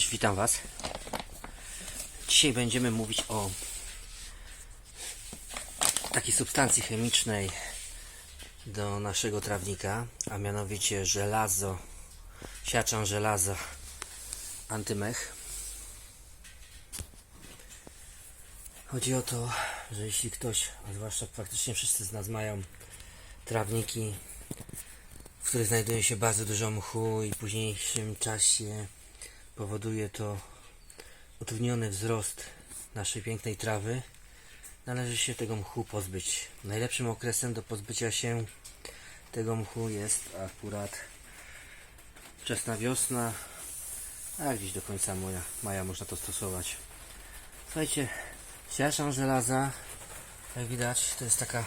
Cześć, witam Was. Dzisiaj będziemy mówić o takiej substancji chemicznej do naszego trawnika, a mianowicie żelazo, siaczan żelaza antymech. Chodzi o to, że jeśli ktoś, a zwłaszcza praktycznie wszyscy z nas mają trawniki, w których znajduje się bardzo dużo mchu i w późniejszym czasie powoduje to utrudniony wzrost naszej pięknej trawy, należy się tego mchu pozbyć. Najlepszym okresem do pozbycia się tego mchu jest akurat wczesna wiosna, a gdzieś do końca maja, maja można to stosować. Słuchajcie, siarczan żelaza, jak widać, to jest taka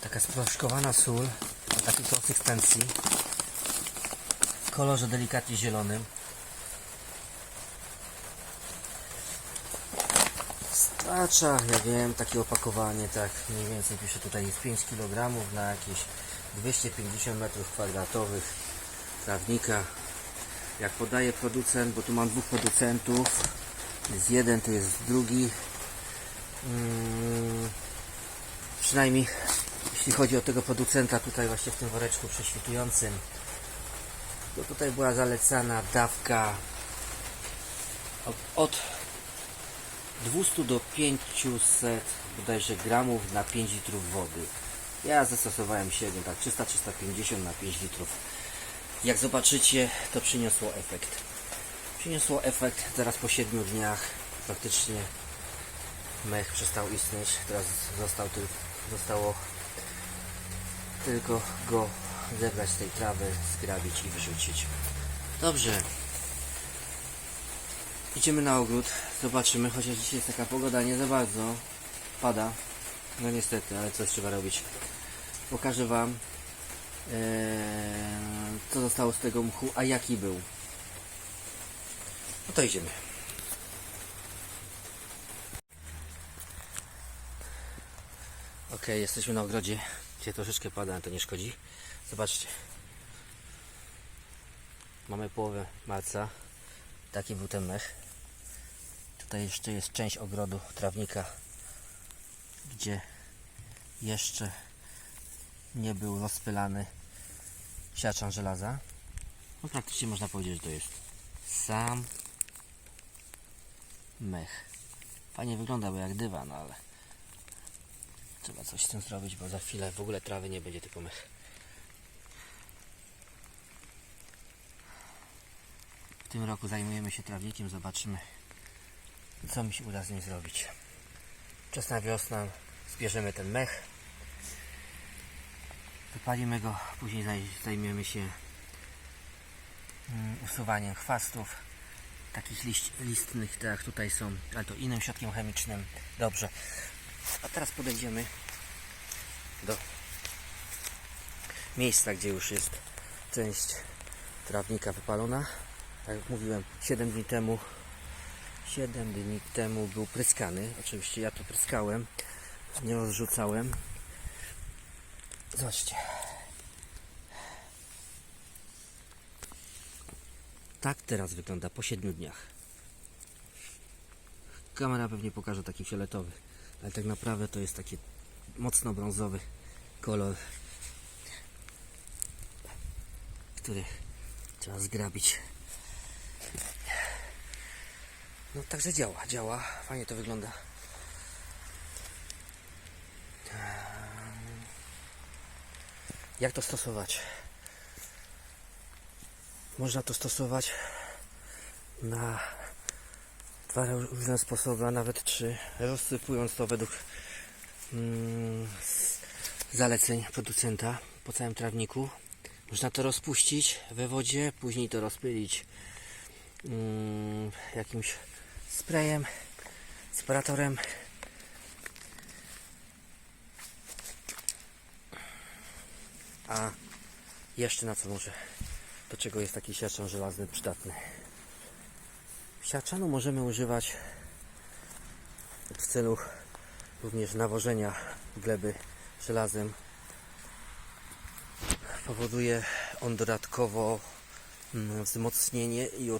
taka sproszkowana sól o takiej konsystencji w kolorze delikatnie zielonym. Starcza, ja wiem, takie opakowanie, tak mniej więcej pisze tutaj jest 5 kg na jakieś 250 m2 trawnika. Jak podaje producent, bo tu mam dwóch producentów, jest jeden, tu jest drugi. Mm, przynajmniej jeśli chodzi o tego producenta tutaj właśnie w tym woreczku prześwitującym to tutaj była zalecana dawka od 200 do 500 bodajże gramów na 5 litrów wody. Ja zastosowałem średnio tak 300-350 na 5 litrów. Jak zobaczycie to przyniosło efekt. Przyniosło efekt zaraz po 7 dniach. Praktycznie mech przestał istnieć. Teraz został tylko zostało tylko go zebrać z tej trawy, zgrabić i wyrzucić. Dobrze. Idziemy na ogród, zobaczymy, chociaż dzisiaj jest taka pogoda nie za bardzo. Pada. No niestety, ale coś trzeba robić. Pokażę Wam ee, co zostało z tego mchu, a jaki był. No to idziemy. Ok, jesteśmy na ogrodzie. Dzisiaj troszeczkę pada, ale to nie szkodzi. Zobaczcie. Mamy połowę marca. Taki był ten mech. Tutaj jeszcze jest część ogrodu trawnika, gdzie jeszcze nie był rozpylany siaczan żelaza. No praktycznie można powiedzieć, że to jest sam mech. Fajnie wygląda, bo jak dywan, ale Trzeba coś z tym zrobić, bo za chwilę w ogóle trawy nie będzie, tylko mech. W tym roku zajmujemy się trawnikiem, zobaczymy co mi się uda z nim zrobić. Wczesna wiosna, zbierzemy ten mech, wypalimy go, później zaj- zajmiemy się mm, usuwaniem chwastów, takich liść, listnych, tak jak tutaj są, ale to innym środkiem chemicznym. Dobrze, a teraz podejdziemy do miejsca, gdzie już jest część trawnika wypalona. Tak jak mówiłem, 7 dni temu 7 dni temu był pryskany. Oczywiście ja to pryskałem, nie rozrzucałem. Zobaczcie. Tak teraz wygląda po 7 dniach. Kamera pewnie pokaże taki fioletowy ale tak naprawdę to jest taki mocno brązowy kolor, który trzeba zgrabić. No także działa, działa, fajnie to wygląda. Jak to stosować? Można to stosować na dwa różne sposoby, a nawet trzy, rozsypując to według mm, zaleceń producenta po całym trawniku. Można to rozpuścić we wodzie, później to rozpylić mm, jakimś sprayem, separatorem. A jeszcze na co może, do czego jest taki siaczan żelazny przydatny. Siarczanu możemy używać w celu również nawożenia gleby żelazem. Powoduje on dodatkowo mm, wzmocnienie i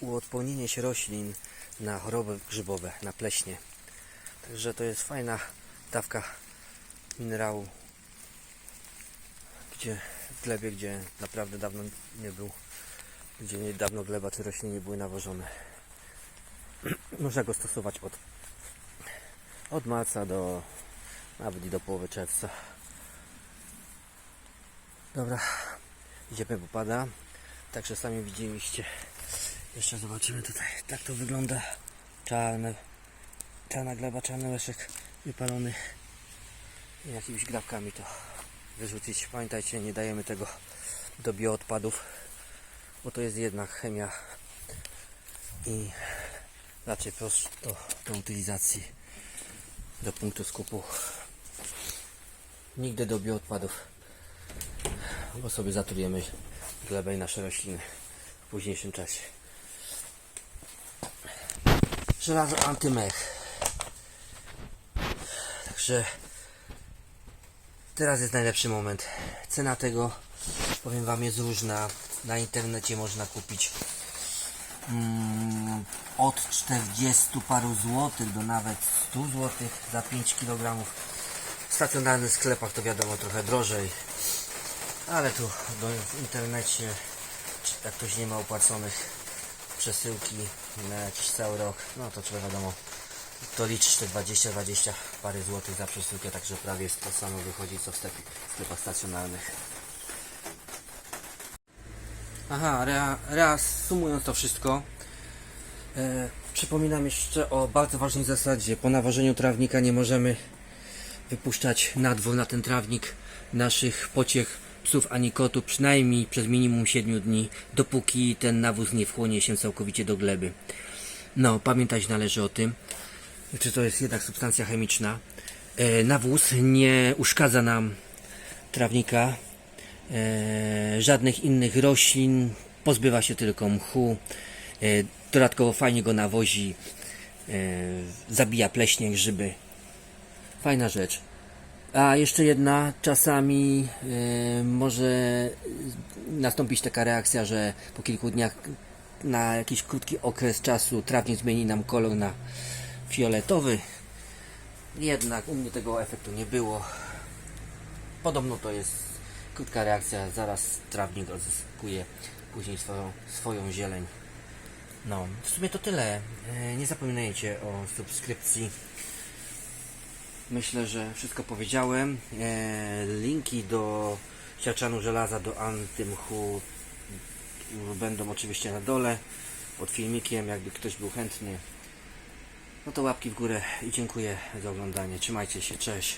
uodpornienie się roślin na choroby grzybowe, na pleśnie. Także to jest fajna dawka minerału, gdzie w glebie, gdzie naprawdę dawno nie był, gdzie niedawno gleba czy rośliny nie były nawożone. Można go stosować od, od marca do nawet i do połowy czerwca. Dobra, idziemy, bo pada. Także sami widzieliście. Jeszcze zobaczymy tutaj. Tak to wygląda. Czarne, czarna gleba, czarny leszek wypalony. I jakimiś grabkami to wyrzucić. Pamiętajcie, nie dajemy tego do bioodpadów, bo to jest jednak chemia i raczej prosto do utylizacji do punktu skupu. Nigdy do bioodpadów, bo sobie zatrujemy glebę i nasze rośliny w późniejszym czasie. Żelazo antymech. Także teraz jest najlepszy moment. Cena tego, powiem Wam, jest różna. Na internecie można kupić mm, od 40 paru złotych do nawet 100 złotych za 5 kg. W stacjonarnych sklepach to wiadomo trochę drożej, ale tu w internecie, czy jak ktoś nie ma opłaconych przesyłki na jakiś cały rok, no to trzeba wiadomo, to liczysz te 20-20 parę złotych za przesyłkę, także prawie to samo wychodzi co w sklepach stacjonarnych. Aha, rea, reasumując to wszystko, e, przypominam jeszcze o bardzo ważnej zasadzie. Po nawożeniu trawnika nie możemy wypuszczać na dwór na ten trawnik naszych pociech psów ani kotów przynajmniej przez minimum 7 dni, dopóki ten nawóz nie wchłonie się całkowicie do gleby. No, pamiętać należy o tym, czy to jest jednak substancja chemiczna. E, nawóz nie uszkadza nam trawnika, e, żadnych innych roślin, pozbywa się tylko mchu, e, dodatkowo fajnie go nawozi, e, zabija pleśnie, grzyby. Fajna rzecz. A jeszcze jedna, czasami może nastąpić taka reakcja, że po kilku dniach na jakiś krótki okres czasu trawnik zmieni nam kolor na fioletowy. Jednak u mnie tego efektu nie było. Podobno to jest krótka reakcja, zaraz trawnik odzyskuje później swoją, swoją zieleń. No, w sumie to tyle. E, Nie zapominajcie o subskrypcji. Myślę, że wszystko powiedziałem. E, linki do siarczanu żelaza, do antymchu będą oczywiście na dole pod filmikiem, jakby ktoś był chętny. No to łapki w górę i dziękuję za oglądanie. Trzymajcie się, cześć.